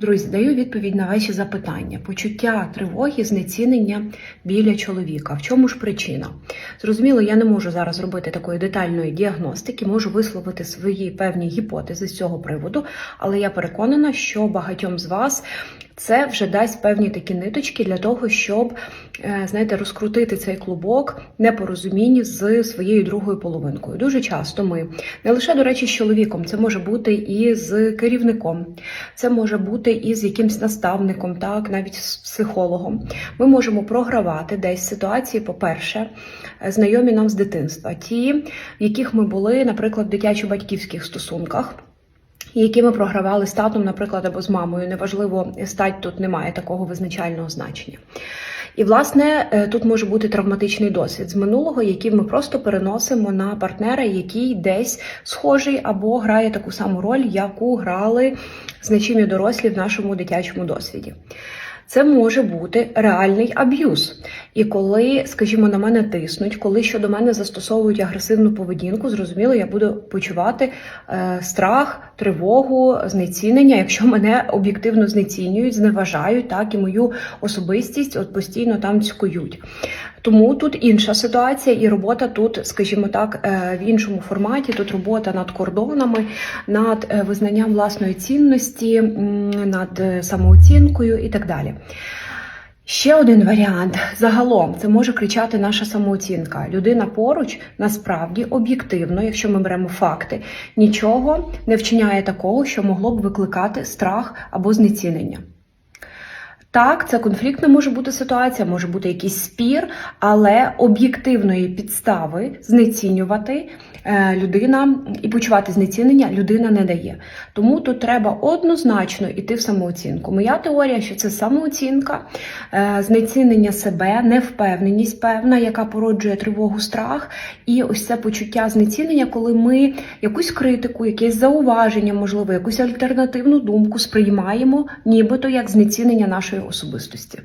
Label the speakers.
Speaker 1: Друзі, даю відповідь на ваші запитання. Почуття тривоги, знецінення біля чоловіка. В чому ж причина? Зрозуміло, я не можу зараз робити такої детальної діагностики, можу висловити свої певні гіпотези з цього приводу, але я переконана, що багатьом з вас це вже дасть певні такі ниточки для того, щоб е, знаєте, розкрутити цей клубок непорозумінь з своєю другою половинкою. Дуже часто ми не лише, до речі, з чоловіком, це може бути і з керівником, це може бути і із якимсь наставником, так, навіть з психологом. Ми можемо програвати десь ситуації, по-перше, знайомі нам з дитинства, ті, в яких ми були, наприклад, в дитячо-батьківських стосунках. Які ми програвали з татом, наприклад, або з мамою, неважливо, стать тут немає такого визначального значення. І, власне, е, тут може бути травматичний досвід з минулого, який ми просто переносимо на партнера, який десь схожий або грає таку саму роль, яку грали значимі дорослі в нашому дитячому досвіді. Це може бути реальний аб'юз. І коли, скажімо, на мене тиснуть, коли щодо мене застосовують агресивну поведінку, зрозуміло, я буду почувати е, страх, тривогу, знецінення, якщо мене об'єктивно знецінюють, зневажають, так і мою особистість от постійно там цькують. Тому тут інша ситуація, і робота тут, скажімо так, е, в іншому форматі. Тут робота над кордонами, над е, визнанням власної цінності, над самооцінкою і так далі. Ще один варіант. Загалом це може кричати наша самооцінка. Людина поруч насправді об'єктивно, якщо ми беремо факти, нічого не вчиняє такого, що могло б викликати страх або знецінення. Так, це конфліктна може бути ситуація, може бути якийсь спір, але об'єктивної підстави знецінювати е, людина і почувати знецінення людина не дає. Тому тут треба однозначно йти в самооцінку. Моя теорія, що це самооцінка, е, знецінення себе, невпевненість певна, яка породжує тривогу, страх, і ось це почуття знецінення, коли ми якусь критику, якесь зауваження, можливо, якусь альтернативну думку сприймаємо, нібито як знецінення нашої особистості.